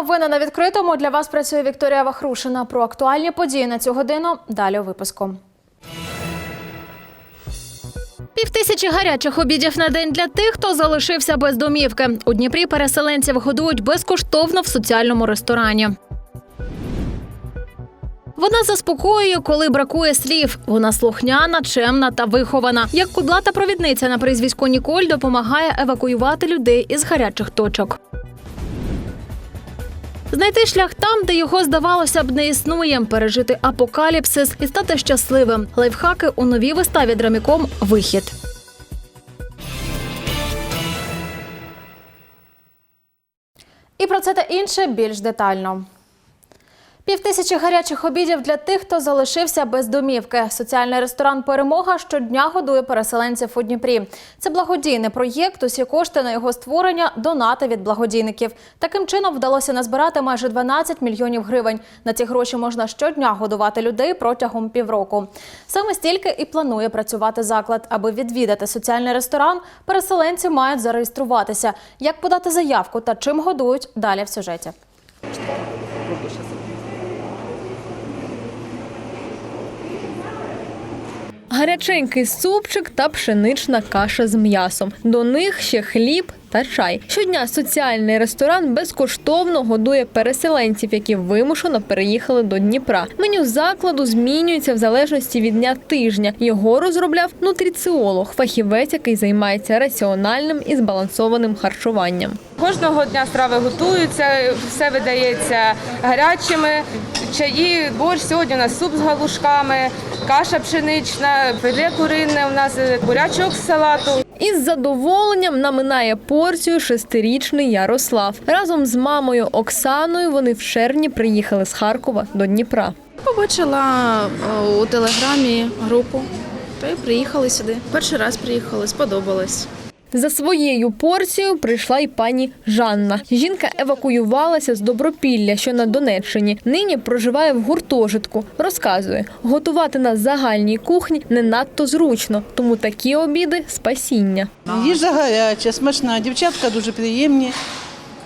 новини на відкритому. Для вас працює Вікторія Вахрушина. Про актуальні події на цю годину. Далі у випуску. Півтисячі гарячих обідів на день для тих, хто залишився без домівки. У Дніпрі переселенців годують безкоштовно в соціальному ресторані. Вона заспокоює, коли бракує слів. Вона слухняна, чемна та вихована. Як кудлата провідниця на прізвисько Ніколь допомагає евакуювати людей із гарячих точок. Знайти шлях там, де його здавалося б не існує, пережити апокаліпсис і стати щасливим. Лайфхаки у новій виставі драміком Вихід. І про це та інше більш детально. Півтисячі гарячих обідів для тих, хто залишився без домівки. Соціальний ресторан Перемога щодня годує переселенців у Дніпрі. Це благодійний проєкт. Усі кошти на його створення донати від благодійників. Таким чином вдалося назбирати майже 12 мільйонів гривень. На ці гроші можна щодня годувати людей протягом півроку. Саме стільки і планує працювати заклад. Аби відвідати соціальний ресторан, переселенці мають зареєструватися. Як подати заявку та чим годують далі в сюжеті. Гаряченький супчик та пшенична каша з м'ясом. До них ще хліб та чай. Щодня соціальний ресторан безкоштовно годує переселенців, які вимушено переїхали до Дніпра. Меню закладу змінюється в залежності від дня тижня. Його розробляв нутриціолог, фахівець, який займається раціональним і збалансованим харчуванням. Кожного дня страви готуються, все видається гарячими. Чаї, борщ, сьогодні у нас суп з галушками, каша пшенична, филе курине, у нас бурячок з салату. Із задоволенням наминає порцію шестирічний Ярослав. Разом з мамою Оксаною вони в червні приїхали з Харкова до Дніпра. Побачила е, у телеграмі групу та й приїхали сюди. Перший раз приїхали, сподобалось. За своєю порцією прийшла й пані Жанна. Жінка евакуювалася з Добропілля, що на Донеччині. Нині проживає в гуртожитку. Розказує, готувати на загальній кухні не надто зручно, тому такі обіди спасіння. Їжа гаряча, смачна, дівчатка дуже приємні,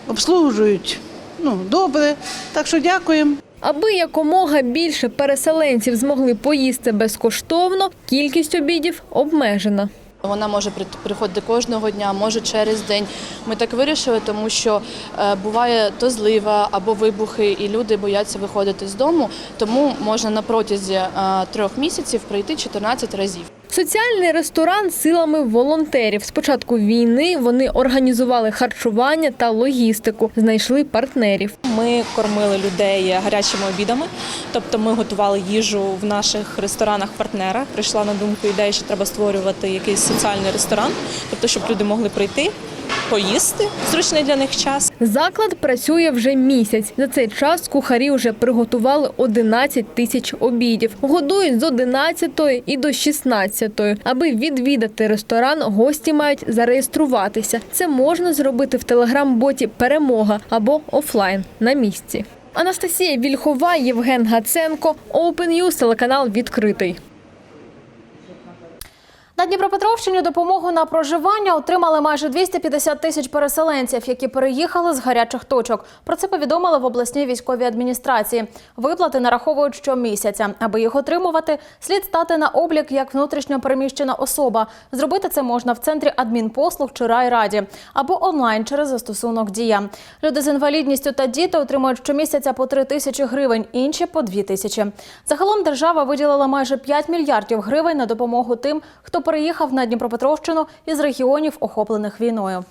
обслужують ну, добре. Так що дякуємо. Аби якомога більше переселенців змогли поїсти безкоштовно, кількість обідів обмежена. Вона може приходити кожного дня, може через день. Ми так вирішили, тому що е, буває то злива або вибухи, і люди бояться виходити з дому. Тому можна на протязі е, трьох місяців прийти 14 разів. Соціальний ресторан силами волонтерів. З початку війни вони організували харчування та логістику, знайшли партнерів. Ми кормили людей гарячими обідами, тобто ми готували їжу в наших ресторанах-партнерах. Прийшла на думку ідея, що треба створювати якийсь соціальний ресторан, тобто, щоб люди могли прийти, поїсти зручний для них час. Заклад працює вже місяць. За цей час кухарі вже приготували 11 тисяч обідів. Годують з 11 і до 16. Аби відвідати ресторан, гості мають зареєструватися. Це можна зробити в телеграм-боті Перемога або офлайн на місці. Анастасія Вільхова, Євген Гаценко, Open News, телеканал відкритий. На Дніпропетровщині допомогу на проживання отримали майже 250 тисяч переселенців, які переїхали з гарячих точок. Про це повідомили в обласній військовій адміністрації. Виплати нараховують щомісяця. Аби їх отримувати, слід стати на облік як внутрішньо переміщена особа. Зробити це можна в центрі адмінпослуг чи райраді або онлайн через застосунок Дія. Люди з інвалідністю та діти отримують щомісяця по 3 тисячі гривень, інші по 2 тисячі. Загалом держава виділила майже 5 мільярдів гривень на допомогу тим, хто переїхав на Дніпропетровщину із регіонів, охоплених війною.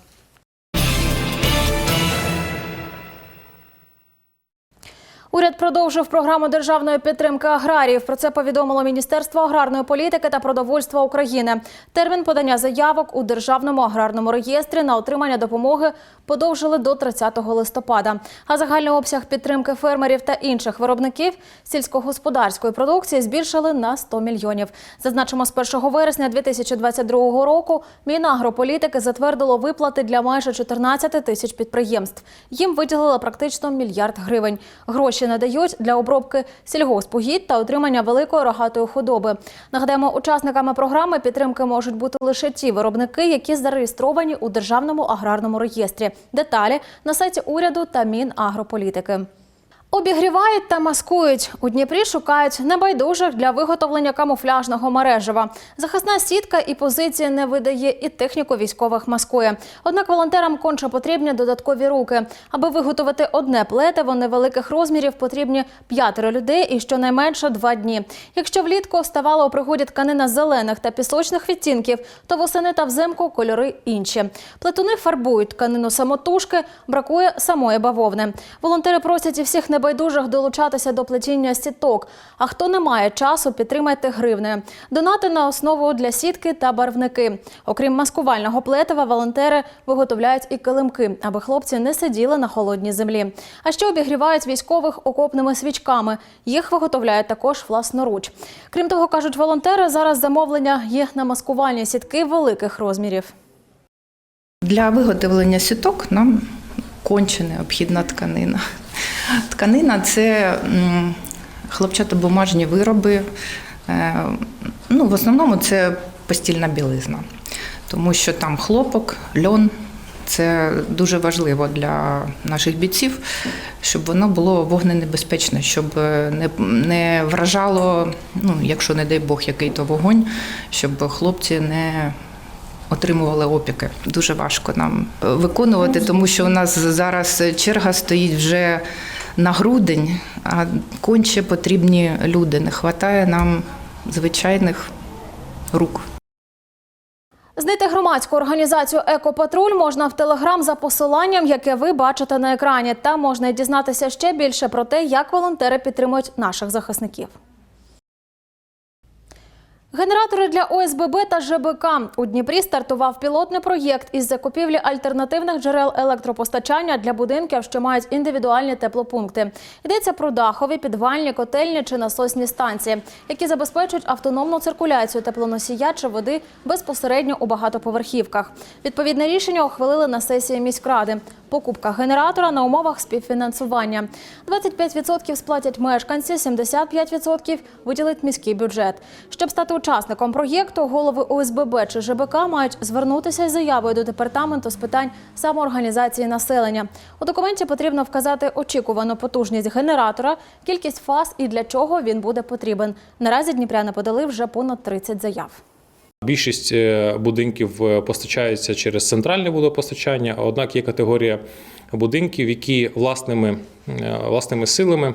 Уряд продовжив програму державної підтримки аграріїв. Про це повідомило Міністерство аграрної політики та продовольства України. Термін подання заявок у державному аграрному реєстрі на отримання допомоги подовжили до 30 листопада. А загальний обсяг підтримки фермерів та інших виробників сільськогосподарської продукції збільшили на 100 мільйонів. Зазначимо, з 1 вересня 2022 року Мінагрополітики затвердило виплати для майже 14 тисяч підприємств. Їм виділили практично мільярд гривень. Гроші гроші надають для обробки сільгоспугідь та отримання великої рогатої худоби. Нагадаємо, учасниками програми підтримки можуть бути лише ті виробники, які зареєстровані у державному аграрному реєстрі. Деталі на сайті уряду та Мінагрополітики. Обігрівають та маскують. У Дніпрі шукають небайдужих для виготовлення камуфляжного мережева. Захисна сітка і позиції не видає, і техніку військових маскує. Однак волонтерам конче потрібні додаткові руки. Аби виготовити одне плетиво невеликих розмірів, потрібні п'ятеро людей і щонайменше два дні. Якщо влітку ставала у пригоді тканина зелених та пісочних відтінків, то восени та взимку кольори інші. Плетуни фарбують тканину самотужки, бракує самої бавовни. Волонтери просять і всіх небайдужих долучатися до плетіння сіток. А хто не має часу, підтримайте гривнею. Донати на основу для сітки та барвники. Окрім маскувального плетива, волонтери виготовляють і килимки, аби хлопці не сиділи на холодній землі. А ще обігрівають військових окопними свічками. Їх виготовляють також власноруч. Крім того, кажуть волонтери, зараз замовлення є на маскувальні сітки великих розмірів. Для виготовлення сіток нам конче необхідна тканина. Тканина це м, хлопчатобумажні вироби. Е, Ну, в основному це постільна білизна, тому що там хлопок, льон. Це дуже важливо для наших бійців, щоб воно було вогненебезпечне, щоб не, не вражало, ну, якщо не дай Бог, який то вогонь, щоб хлопці не отримували опіки. Дуже важко нам виконувати, тому що у нас зараз черга стоїть вже на грудень, а конче потрібні люди. Не вистачає нам звичайних рук. Знайти громадську організацію Екопатруль можна в Телеграм за посиланням, яке ви бачите на екрані. Там можна дізнатися ще більше про те, як волонтери підтримують наших захисників. Генератори для ОСББ та ЖБК у Дніпрі стартував пілотний проєкт із закупівлі альтернативних джерел електропостачання для будинків, що мають індивідуальні теплопункти. Йдеться про дахові, підвальні, котельні чи насосні станції, які забезпечують автономну циркуляцію теплоносія чи води безпосередньо у багатоповерхівках. Відповідне рішення ухвалили на сесії міськради. Покупка генератора на умовах співфінансування. 25% сплатять мешканці, 75% виділить міський бюджет. Щоб стати учасником проєкту, голови ОСББ чи ЖБК мають звернутися із заявою до департаменту з питань самоорганізації населення. У документі потрібно вказати очікувану потужність генератора, кількість фаз і для чого він буде потрібен. Наразі дніпряни подали вже понад 30 заяв. Більшість е, будинків е, постачаються через центральне водопостачання, однак є категорія будинків, які власними, е, власними силами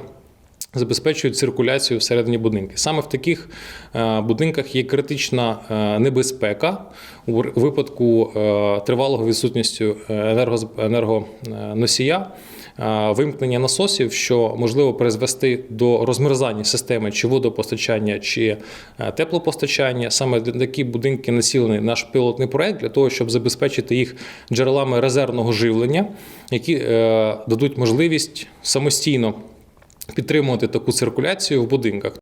забезпечують циркуляцію всередині будинки. Саме в таких е, будинках є критична е, небезпека у випадку е, тривалого відсутністю енергоносія. Вимкнення насосів, що можливо призвести до розмерзання системи чи водопостачання, чи теплопостачання. Саме такі будинки націлений наш пілотний проект для того, щоб забезпечити їх джерелами резервного живлення, які дадуть можливість самостійно підтримувати таку циркуляцію в будинках.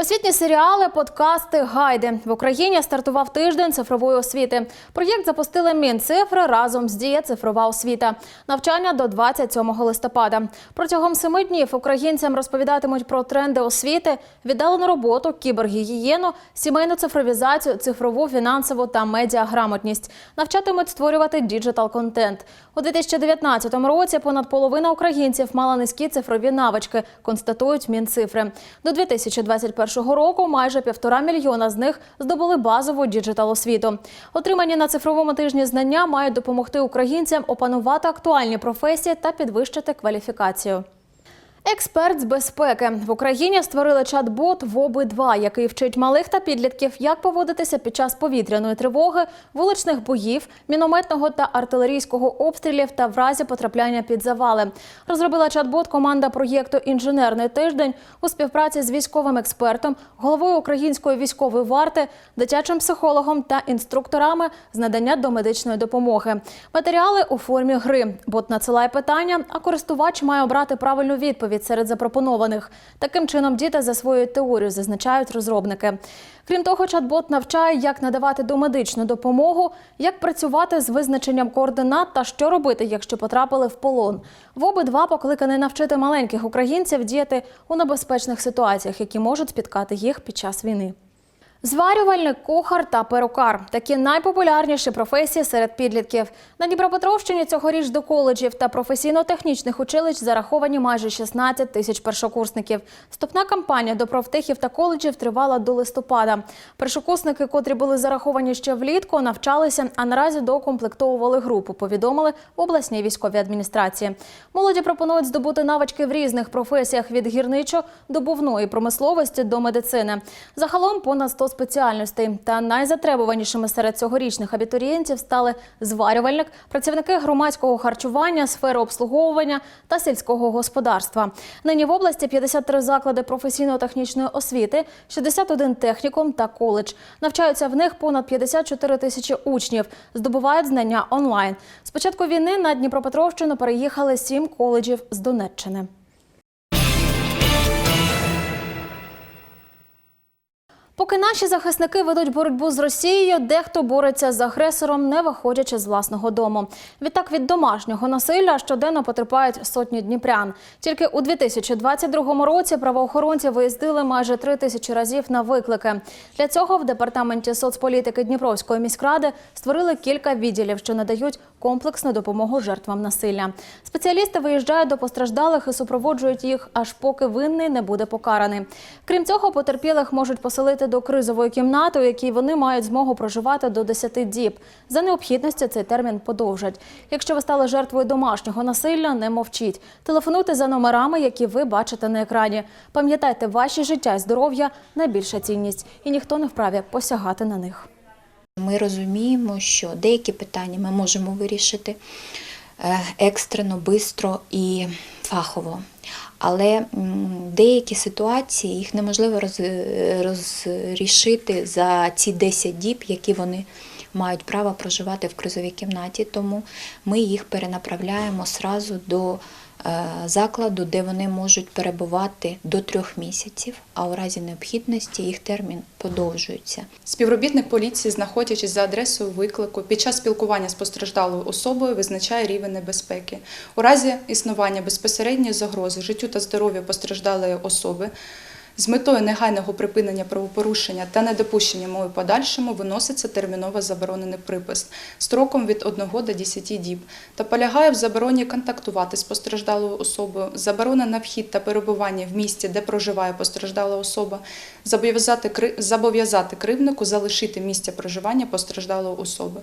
Освітні серіали, подкасти, гайди в Україні стартував тиждень цифрової освіти. Проєкт запустили Мінцифри разом з Дія цифрова освіта. Навчання до 27 листопада. Протягом семи днів українцям розповідатимуть про тренди освіти, віддалену роботу, кібергігієну, сімейну цифровізацію, цифрову, фінансову та медіаграмотність. Навчатимуть створювати діджитал-контент. У 2019 році понад половина українців мала низькі цифрові навички, констатують Мінцифри. До 2021 року майже півтора мільйона з них здобули базову діджитал-освіту. Отримані на цифровому тижні знання мають допомогти українцям опанувати актуальні професії та підвищити кваліфікацію. Експерт з безпеки в Україні створили чат-бот воби 2 який вчить малих та підлітків, як поводитися під час повітряної тривоги, вуличних боїв, мінометного та артилерійського обстрілів та в разі потрапляння під завали. Розробила чат-бот команда проєкту Інженерний тиждень у співпраці з військовим експертом, головою української військової варти, дитячим психологом та інструкторами з надання домедичної допомоги. Матеріали у формі гри. Бот надсилає питання, а користувач має обрати правильну відповідь навіть серед запропонованих. Таким чином діти засвоюють теорію, зазначають розробники. Крім того, чат-бот навчає, як надавати домедичну допомогу, як працювати з визначенням координат та що робити, якщо потрапили в полон. В обидва покликані навчити маленьких українців діяти у небезпечних ситуаціях, які можуть спіткати їх під час війни. Зварювальник, кухар та перукар такі найпопулярніші професії серед підлітків. На Дніпропетровщині цьогоріч до коледжів та професійно-технічних училищ зараховані майже 16 тисяч першокурсників. Вступна кампанія до профтехів та коледжів тривала до листопада. Першокурсники, котрі були зараховані ще влітку, навчалися, а наразі доукомплектовували групу. Повідомили в обласній військовій адміністрації. Молоді пропонують здобути навички в різних професіях від гірничо-добувної промисловості до медицини. Загалом понад 100 спеціальностей. Та найзатребуванішими серед цьогорічних абітурієнтів стали зварювальник, працівники громадського харчування, сфери обслуговування та сільського господарства. Нині в області 53 заклади професійно-технічної освіти, 61 технікум та коледж. Навчаються в них понад 54 тисячі учнів, здобувають знання онлайн. З початку війни на Дніпропетровщину переїхали сім коледжів з Донеччини. Поки наші захисники ведуть боротьбу з Росією, дехто бореться з агресором, не виходячи з власного дому. Відтак від домашнього насилля щоденно потерпають сотні дніпрян. Тільки у 2022 році правоохоронці виїздили майже три тисячі разів на виклики. Для цього в департаменті соцполітики Дніпровської міськради створили кілька відділів, що надають комплексну допомогу жертвам насилля. Спеціалісти виїжджають до постраждалих і супроводжують їх, аж поки винний не буде покараний. Крім цього, потерпілих можуть поселити до кризової кімнати, у якій вони мають змогу проживати до 10 діб. За необхідності цей термін подовжать. Якщо ви стали жертвою домашнього насилля, не мовчіть. Телефонуйте за номерами, які ви бачите на екрані. Пам'ятайте, ваші життя і здоров'я найбільша цінність, і ніхто не вправі посягати на них. Ми розуміємо, що деякі питання ми можемо вирішити е, екстрено, бистро і фахово. Але деякі ситуації їх неможливо роз, розрішити за ці 10 діб, які вони мають право проживати в кризовій кімнаті. Тому ми їх перенаправляємо сразу до е, закладу, де вони можуть перебувати до трьох місяців, а у разі необхідності їх термін подовжується. Співробітник поліції, знаходячись за адресою виклику, під час спілкування з постраждалою особою визначає рівень небезпеки. У разі існування безпосередньої загрози життю та здоров'ю постраждалої особи з метою негайного припинення правопорушення та недопущення мови подальшому виноситься терміново заборонений припис строком від 1 до 10 діб та полягає в забороні контактувати з постраждалою особою, заборона на вхід та перебування в місті, де проживає постраждала особа, зобов'язати кри- зобов'язати кривднику залишити місце проживання постраждалої особи.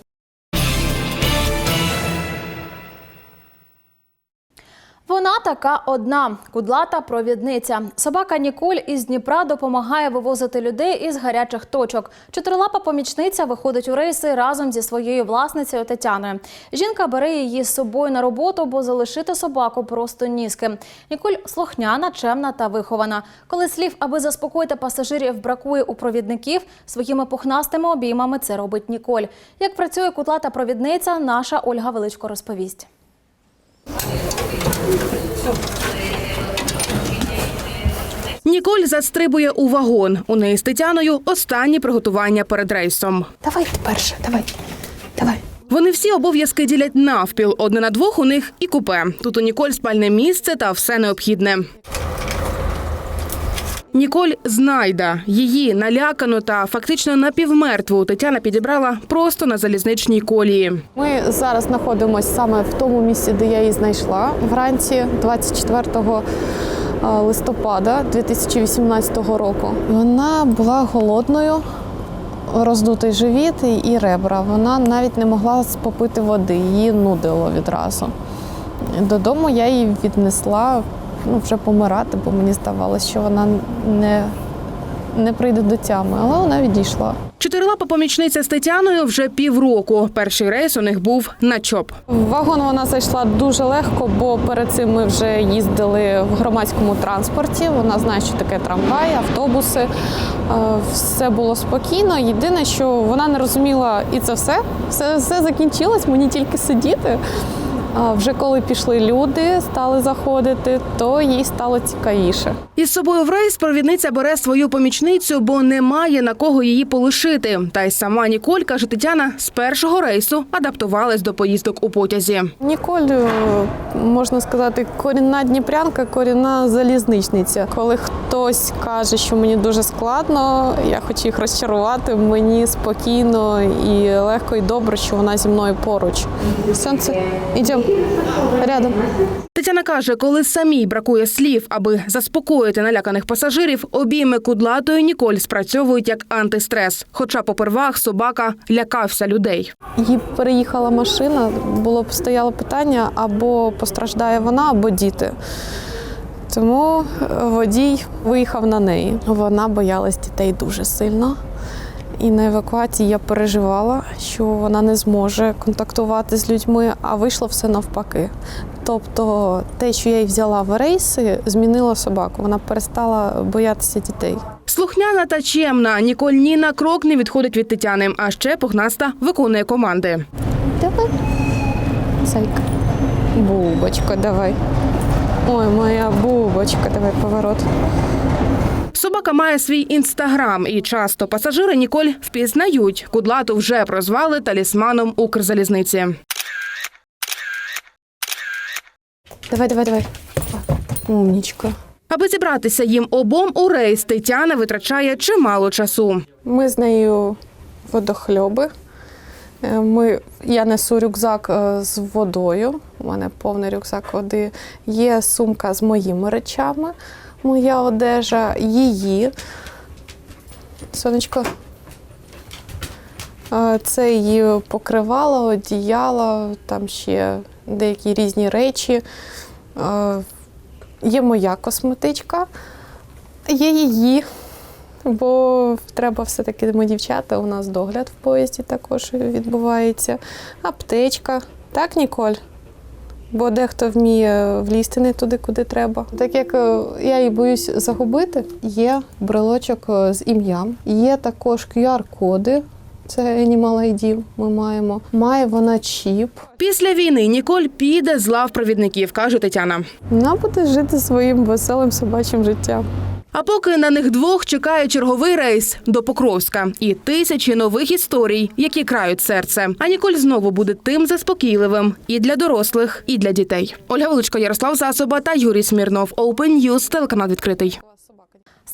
Вона така одна кудлата провідниця. Собака Ніколь із Дніпра допомагає вивозити людей із гарячих точок. Чотирилапа помічниця виходить у рейси разом зі своєю власницею Тетяною. Жінка бере її з собою на роботу, бо залишити собаку просто нізки. Ніколь слухняна, чемна та вихована. Коли слів, аби заспокоїти пасажирів, бракує у провідників, своїми пухнастими обіймами це робить Ніколь. Як працює кудлата провідниця, наша Ольга Величко розповість. Ніколь застрибує у вагон. У неї з Тетяною останні приготування перед рейсом. Давай перше, давай. Давай. Вони всі обов'язки ділять навпіл. Одне на двох у них і купе. Тут у Ніколь спальне місце та все необхідне. Ніколь знайда. Її налякану та фактично напівмертву Тетяна підібрала просто на залізничній колії. Ми зараз знаходимося саме в тому місці, де я її знайшла вранці 24 листопада 2018 року. Вона була голодною, роздутий живіт і ребра. Вона навіть не могла попити води, її нудило відразу. Додому я її віднесла ну, вже помирати, бо мені здавалося, що вона не, не прийде до тями, але вона відійшла. Чотирилапа помічниця з Тетяною вже півроку. Перший рейс у них був на ЧОП. В вагон вона зайшла дуже легко, бо перед цим ми вже їздили в громадському транспорті. Вона знає, що таке трамвай, автобуси. Е, Все було спокійно. Єдине, що вона не розуміла, і це все. Все, все закінчилось, мені тільки сидіти. А вже коли пішли люди, стали заходити, то їй стало цікавіше. Із собою в рейс провідниця бере свою помічницю, бо немає на кого її полишити. Та й сама Ніколь, каже Тетяна, з першого рейсу адаптувалась до поїздок у потязі. Ніколь, е, можна сказати, корінна дніпрянка, корінна залізничниця. Коли хтось каже, що мені дуже складно, я хочу їх розчарувати. Мені спокійно і легко і добре, що вона зі мною поруч. Сонце, йдемо рядом. Тетяна каже, коли самій бракує слів, аби заспокоїти наляканих пасажирів, обійми кудлатої Ніколь спрацьовують як антистрес. Хоча попервах собака лякався людей. Їй переїхала машина, було стояло питання або постраждає вона, або діти. Тому водій виїхав на неї. Вона боялась дітей дуже сильно. І на евакуації я переживала, що вона не зможе контактувати з людьми, а вийшло все навпаки. Тобто те, що я її взяла в рейси, змінило собаку. Вона перестала боятися дітей. Слухняна та чемна Ніколь ні на крок не відходить від Тетяни, а ще пухнаста виконує команди. Давай. Зайка. Бубочка, давай. Ой, моя бубочка, давай поворот. Собака має свій інстаграм, і часто пасажири Ніколь впізнають. Кудлату вже прозвали талісманом Укрзалізниці. Давай, давай, давай. Умнічка. Аби зібратися їм обом у рейс, Тетяна витрачає чимало часу. Ми з нею водохльоби. Е, Ми, я несу рюкзак е, з водою. У мене повний рюкзак води. Є сумка з моїми речами, моя одежа, її. Сонечко. Е, Це її покривало, одіяло, там ще деякі різні речі. Є моя косметичка, є її. Бо треба все-таки ми дівчата, у нас догляд в поїзді також відбувається. Аптечка. Так, Ніколь? Бо дехто вміє влізти не туди, куди треба. Так як е, я її боюсь загубити, є брелочок е, з ім'ям, є також QR-коди. Це Animal ID ми маємо. Має вона чіп. Після війни Ніколь піде з лав провідників, каже Тетяна. Вона буде жити своїм веселим собачим життям. А поки на них двох чекає черговий рейс до Покровська і тисячі нових історій, які крають серце. А Ніколь знову буде тим заспокійливим і для дорослих, і для дітей. Ольга Величко, Ярослав Засоба та Юрій Смірнов. Open News, телеканал відкритий.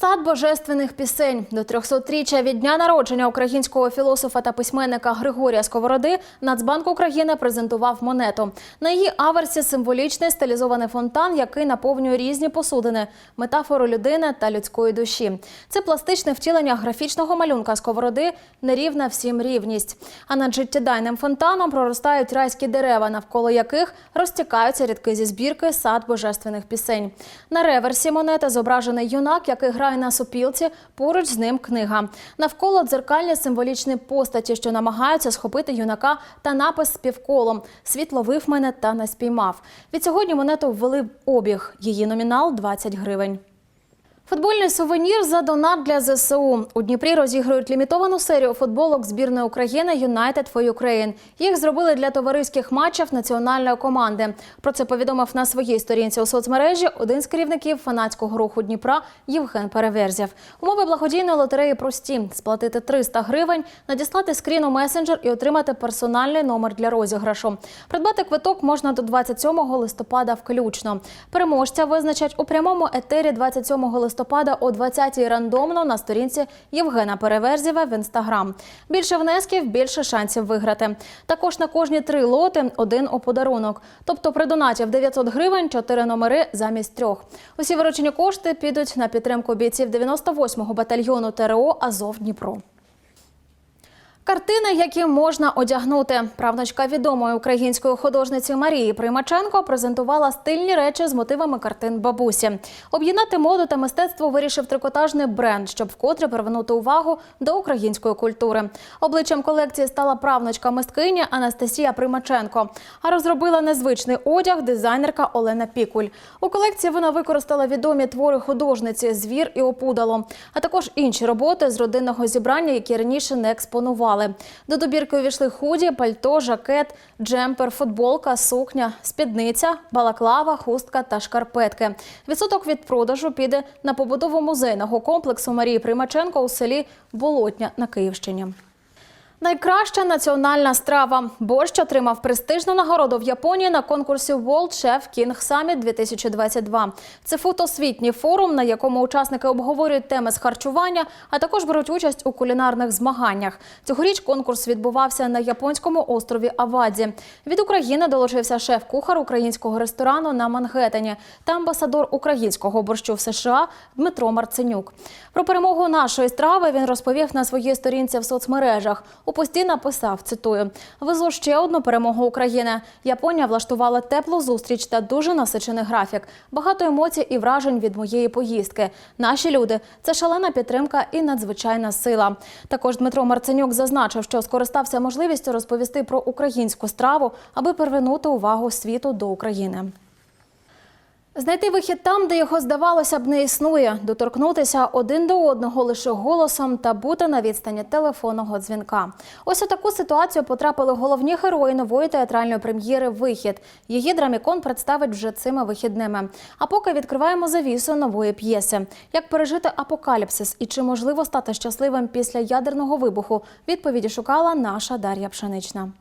Сад божественних пісень до 300-річчя від дня народження українського філософа та письменника Григорія Сковороди Нацбанк України презентував монету. На її аверсі символічний стилізований фонтан, який наповнює різні посудини, метафору людини та людської душі. Це пластичне втілення графічного малюнка Сковороди нерівна всім рівність. А над життєдайним фонтаном проростають райські дерева, навколо яких розтікаються рядки зі збірки сад божественних пісень. На реверсі монети зображений юнак, який грає на сопілці. Поруч з ним книга. Навколо дзеркальні символічні постаті, що намагаються схопити юнака, та напис співколом Світ ловив мене та не спіймав. Від сьогодні монету ввели в обіг. Її номінал 20 гривень. Футбольний сувенір за донат для ЗСУ. У Дніпрі розігрують лімітовану серію футболок збірної України United for Ukraine. Їх зробили для товариських матчів національної команди. Про це повідомив на своїй сторінці у соцмережі один з керівників фанатського руху Дніпра Євген Переверзєв. Умови благодійної лотереї прості: сплатити 300 гривень, надіслати скрін у месенджер і отримати персональний номер для розіграшу. Придбати квиток можна до 27 листопада включно. Переможця визначать у прямому етері 27 листопада о 20-й рандомно на сторінці Євгена Переверзєва в інстаграм. Більше внесків, більше шансів виграти. Також на кожні три лоти один у подарунок. Тобто при донаті в 900 гривень чотири номери замість трьох. Усі виручені кошти підуть на підтримку бійців 98-го батальйону ТРО Азов Дніпро. Картини, які можна одягнути. Правнучка відомої української художниці Марії Примаченко презентувала стильні речі з мотивами картин бабусі. Об'єднати моду та мистецтво вирішив трикотажний бренд, щоб вкотре привернути увагу до української культури. Обличчям колекції стала правнучка мисткині Анастасія Примаченко. А розробила незвичний одяг дизайнерка Олена Пікуль. У колекції вона використала відомі твори художниці Звір і опудало, а також інші роботи з родинного зібрання, які раніше не експонували. Підготували. До добірки увійшли худі, пальто, жакет, джемпер, футболка, сукня, спідниця, балаклава, хустка та шкарпетки. Відсоток від продажу піде на побудову музейного комплексу Марії Примаченко у селі Болотня на Київщині. Найкраща національна страва. Борщ отримав престижну нагороду в Японії на конкурсі World Chef King Summit 2022. Це фотосвітній форум, на якому учасники обговорюють теми з харчування, а також беруть участь у кулінарних змаганнях. Цьогоріч конкурс відбувався на японському острові Авадзі. Від України долучився шеф-кухар українського ресторану на Мангеттені та амбасадор українського борщу в США Дмитро Марценюк. Про перемогу нашої страви він розповів на своїй сторінці в соцмережах. У пості написав, цитую, «Везу ще одну перемогу України. Японія влаштувала теплу зустріч та дуже насичений графік. Багато емоцій і вражень від моєї поїздки. Наші люди – це шалена підтримка і надзвичайна сила». Також Дмитро Марценюк зазначив, що скористався можливістю розповісти про українську страву, аби привернути увагу світу до України. Знайти вихід там, де його здавалося б не існує, доторкнутися один до одного лише голосом та бути на відстані телефонного дзвінка. Ось у таку ситуацію потрапили головні герої нової театральної прем'єри Вихід. Її драмікон представить вже цими вихідними. А поки відкриваємо завісу нової п'єси. Як пережити апокаліпсис і чи можливо стати щасливим після ядерного вибуху? Відповіді шукала наша Дар'я Пшенична.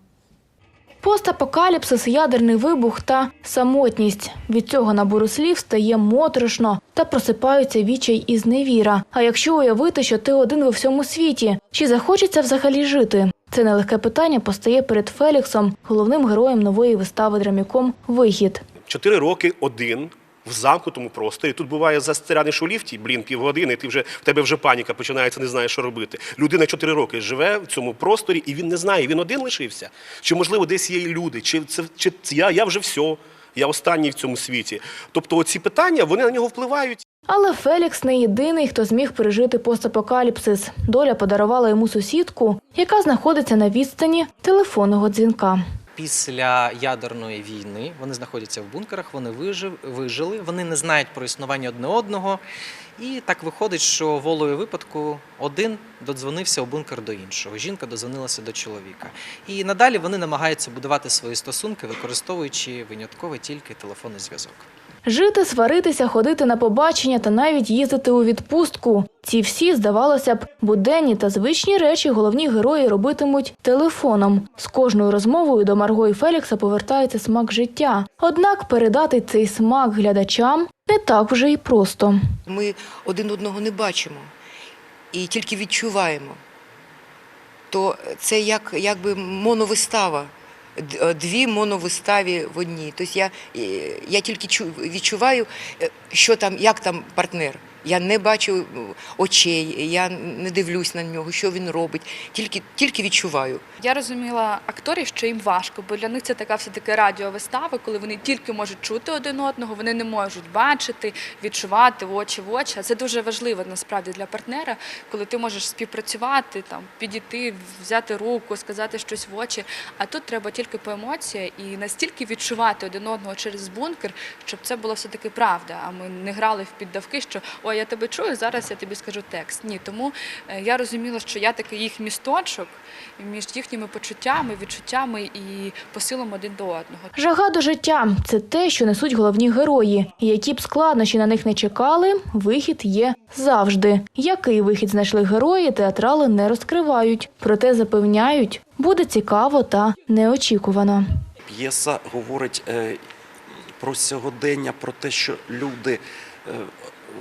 Постапокаліпсис, ядерний вибух та самотність. Від цього набору слів стає моторошно та просипаються вічай і зневіра. А якщо уявити, що ти один во всьому світі, чи захочеться взагалі жити? Це нелегке питання постає перед Феліксом, головним героєм нової вистави драміком Вихід. Чотири роки один в замкнутому просторі. Тут буває застрянеш у ліфті, блін, півгодини, і ти вже в тебе вже паніка починається, не знаєш, що робити. Людина чотири роки живе в цьому просторі, і він не знає, він один лишився. Чи можливо десь є і люди, чи це чи я, я вже все. Я останній в цьому світі. Тобто, оці питання вони на нього впливають. Але Фелікс не єдиний, хто зміг пережити постапокаліпсис. Доля подарувала йому сусідку, яка знаходиться на відстані телефонного дзвінка. Після ядерної війни вони знаходяться в бункерах, вони вижив, вижили, вони не знають про існування одне одного. І так виходить, що волею випадку один додзвонився у бункер до іншого. Жінка додзвонилася до чоловіка. І надалі вони намагаються будувати свої стосунки, використовуючи винятково тільки телефонний зв'язок. Жити, сваритися, ходити на побачення та навіть їздити у відпустку. Ці всі, здавалося б, буденні та звичні речі головні герої робитимуть телефоном. З кожною розмовою до Марго і Фелікса повертається смак життя. Однак передати цей смак глядачам не так вже й просто. Ми один одного не бачимо і тільки відчуваємо. То це як, якби моновистава. Е, Дві моновиставі в одній. Тобто я, е, я тільки чу- відчуваю, е, що там, як там партнер. Я не бачу е, очей, я не дивлюсь на нього, що він робить, тільки, тільки відчуваю. Я розуміла акторів, що їм важко, бо для них це така все-таки радіовистава, коли вони тільки можуть чути один одного, вони не можуть бачити, відчувати очі в очі. Це дуже важливо насправді для партнера, коли ти можеш співпрацювати, там підійти, взяти руку, сказати щось в очі. А тут треба тільки по емоціях і настільки відчувати один одного через бункер, щоб це було все-таки правда. А ми не грали в піддавки, що ой, я тебе чую, зараз я тобі скажу текст. Ні, тому е, я розуміла, що я такий їх місточок між їхніми почуттями, відчуттями і посилом один до одного. Жага до життя це те, що несуть головні герої. Які б складнощі на них не чекали, вихід є завжди. Який вихід знайшли герої, театрали не розкривають, проте запевняють, буде цікаво та неочікувано. П'єса говорить е, про сьогодення, про те, що люди е,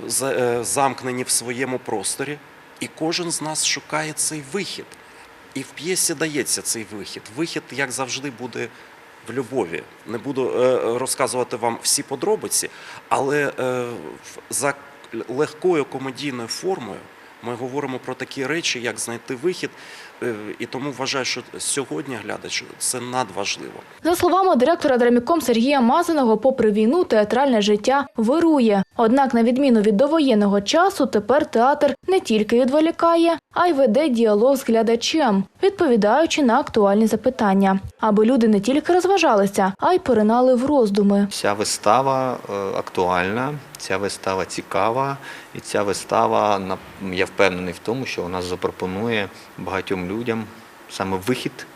за- е, замкнені в своєму просторі, і кожен з нас шукає цей вихід. І в п'єсі дається цей вихід. Вихід, як завжди, буде в любові. Не буду е, розказувати вам всі подробиці, але е, за легкою комедійною формою ми говоримо про такі речі, як знайти вихід. Е, І тому вважаю, що сьогодні глядач це надважливо. За словами директора драміком Сергія Мазаного, попри війну, театральне життя вирує. Однак, на відміну від довоєнного часу, тепер театр не тільки відволікає, а й веде діалог з глядачем, відповідаючи на актуальні запитання, аби люди не тільки розважалися, а й поринали в роздуми. Ця вистава е, актуальна, ця вистава цікава, і ця вистава я впевнений в тому, що вона запропонує багатьом людям саме вихід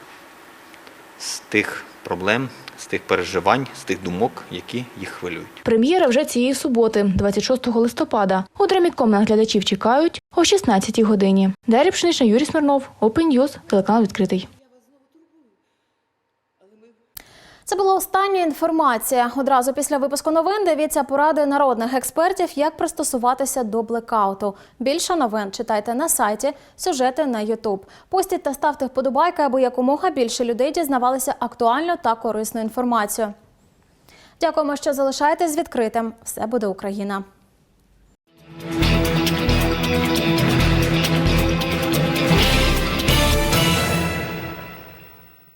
з тих проблем, з тих переживань, з тих думок, які їх хвилюють. Прем'єра вже цієї суботи, 26 листопада. У драміком на глядачів чекають о 16 годині. Дар'я Пшенична, Юрій Смирнов, Open News, телеканал відкритий. Це була остання інформація. Одразу після випуску новин дивіться поради народних експертів, як пристосуватися до блекауту. Більше новин читайте на сайті, сюжети на Ютуб. Постіть та ставте вподобайки, аби якомога більше людей дізнавалися актуальну та корисну інформацію. Дякуємо, що залишаєтесь відкритим. Все буде Україна.